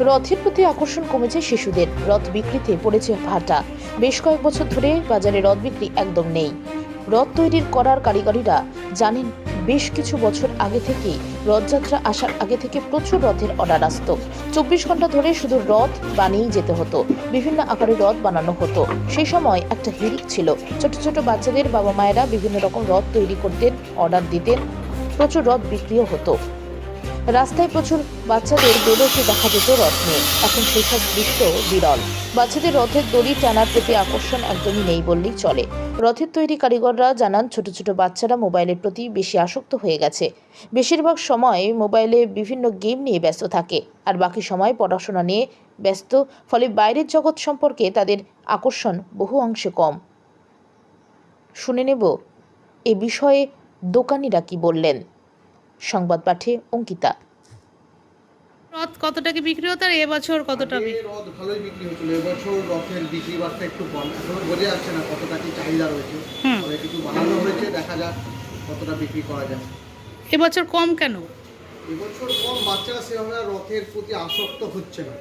রথের প্রতি আকর্ষণ কমেছে শিশুদের। রথ বিক্রিতে পড়েছে ভাটা। বেশ কয়েক বছর ধরে বাজারে রথ বিক্রি একদম নেই। রথ তৈরির করার কারিগরিরা জানেন, বেশ কিছু বছর আগে থেকেই রথযাত্রা আসার আগে থেকে প্রচুর রথের অর্ডার আসতো। চব্বিশ ঘণ্টা ধরে শুধু রথ বানিয়েই যেতে হতো। বিভিন্ন আকারে রথ বানানো হতো। সেই সময় একটা হিড়িক ছিল। ছোট ছোট বাচ্চাদের বাবা মায়েরা বিভিন্ন রকম রথ তৈরি করতেন, অর্ডার দিতেন। প্রচুর রথ বিক্রিও হতো। রাস্তায় প্রচুর বাচ্চাদের বেরোতে দেখা যেত রথ নিয়ে। এখন সেসব দৃশ্য বিরল। বাচ্চাদের রথের দড়ি টানার প্রতি আকর্ষণ একদমই নেই বললেই চলে। রথের তৈরি কারিগররা জানান, ছোট ছোট বাচ্চারা মোবাইলের প্রতি বেশি আসক্ত হয়ে গেছে। বেশিরভাগ সময় মোবাইলে বিভিন্ন গেম নিয়ে ব্যস্ত থাকে। আর বাকি সময় পড়াশোনা নিয়ে ব্যস্ত, ফলে বাইরের জগৎ সম্পর্কে তাদের আকর্ষণ বহু অংশে কম। শুনে নেব, এ বিষয়ে দোকানিরা কি বললেন? সংবাদ পাঠে অঙ্কিতা। রথ কতটা কি বিক্রি হতো আর এবছর কতটা আগে বিক্রি? রথ ভালোই বিক্রি হচ্ছিল। এবছর রথের বিক্রি বার্তা একটু কম। এখনও বোঝা যাচ্ছে না কতটা কি চাহিদা রয়েছে। তবে কিছু বানানো হয়েছে দেখা যাক কতটা বিক্রি করা যায়। এবছর কম কেন? এবছর কম বাচ্চারা সেভাবে রথের প্রতি আসক্ত হচ্ছে না।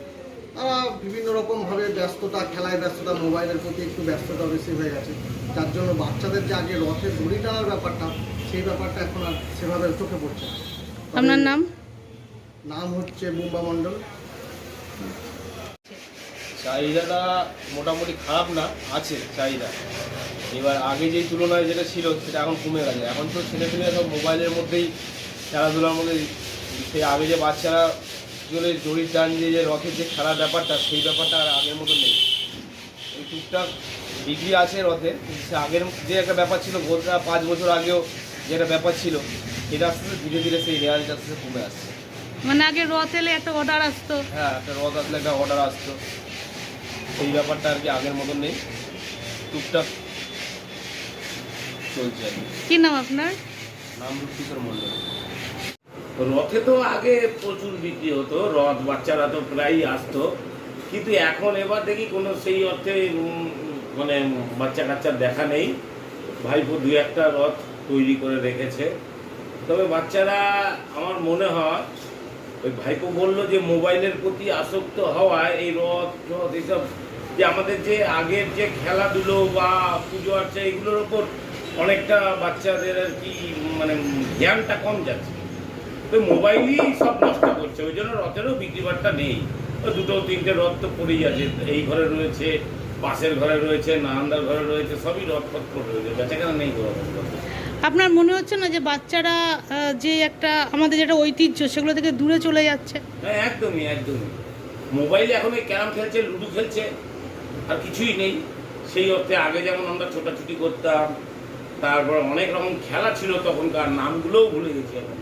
তারা বিভিন্ন রকম ভাবে ব্যস্ততা খেলায় ব্যস্ততা মোবাইলের প্রতি একটু ব্যস্ততা বেশি হয়ে গেছে। যার জন্য বাচ্চাদের যে আগে রথের দড়ি টানার ব্যাপারটা সেই ব্যাপারটা এখন আর সেভাবে চোখে পড়ছে না। আপনার নাম? নাম হচ্ছে বুম্বা মণ্ডল। চাহিদাটা মোটামুটি খারাপ না, আছে চাহিদা। এবার আগে যে তুলনায় যেটা ছিল, সেটা এখন কমে গেছে। এখন তো ছেলেপেলে সব মোবাইলের মধ্যেই খেলাধুলার মধ্যে সেই আগে যে বাচ্চারা জোরে দড়ির টান দিয়ে যে রথের যে খেলার ব্যাপারটা, সেই ব্যাপারটা আর আগের মতো নেই। এই টুকটাক ডিগ্রি আছে রথে সে আগের যে একটা ব্যাপার ছিল, গোটা পাঁচ বছর আগেও যে একটা ব্যাপার ছিল, সেটা আস্তে ধীরে ধীরে সেই রেয়াজটা আস্তে আস্তে কমে আসছে। মানে আগে রথ এলে একটা অর্ডার আসতো। হ্যাঁ একটা রথ আসলে একটা অর্ডার আসতো। সেই ব্যাপারটা আর কি আগের মতন নেই। টুকটাক চলছে আর কি। কি নাম আপনার? নাম রূপকিশোর মণ্ডল। রথে তো আগে প্রচুর বিক্রি হতো রথ বাচ্চারা তো প্রায়ই আসতো। কিন্তু এখন এবার দেখি কোনো সেই অর্থে মানে বাচ্চা কাচ্চার দেখা নেই। ভাইপো দু একটা রথ তৈরি করে রেখেছে। তবে বাচ্চারা আমার মনে হয় ওই ভাইপো বলল যে মোবাইলের প্রতি আসক্ত হওয়ায় এই রথ রথ এইসব, যে আমাদের যে আগের যে খেলাধুলো বা পুজো আর্চা, এগুলোর ওপর অনেকটা বাচ্চাদের আর কি মানে জ্ঞানটা কম যাচ্ছে তো মোবাইলই সব নষ্ট করছে, ওই জন্য রথেরও বিক্রি বাট্টা নেই দুটো তিনটে রথ তো পড়েই আছে, এই ঘরে রয়েছে, পাশের ঘরে রয়েছে, নানান্দার ঘরে রয়েছে, সবই রথ ফথ পড়ে রয়েছে, বেচাকেনা নেই রথে। আপনার মনে হচ্ছে না যে বাচ্চারা যে একটা আমাদের যেটা ঐতিহ্য সেগুলো থেকে দূরে চলে যাচ্ছে? একদমই একদমই। মোবাইলে এখন ওই ক্যারাম খেলছে লুডো খেলছে আর কিছুই নেই। সেই অর্থে আগে যেমন আমরা ছোটাছুটি করতাম তারপর অনেক রকম খেলা ছিল তখনকার নামগুলোও ভুলে গেছি এখন।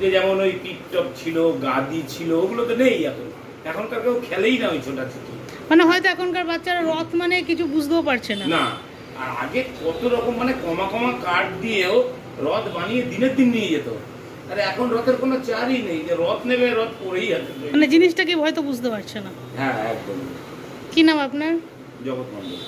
যে যেমন ওই টিপটপ ছিল গাদি ছিল ওগুলো তো নেই এখন। এখনকার কেউ খেলেই না ওই ছোটাছুটি। মানে হয়তো এখনকার বাচ্চারা রথ মানে কিছু বুঝতেও পারছে না। না আর আগে কত রকম মানে কমা কমা কাঠ দিয়েও রথ বানিয়ে দিনের দিন নিয়ে যেত। আরে এখন রথের কোনো চারই নেই যে রথ নেবে রথ পড়েই আছে। মানে জিনিসটাকে হয়তো বুঝতে পারছে না? হ্যাঁ একদম। কি নাম আপনার? জগৎ মন্ডল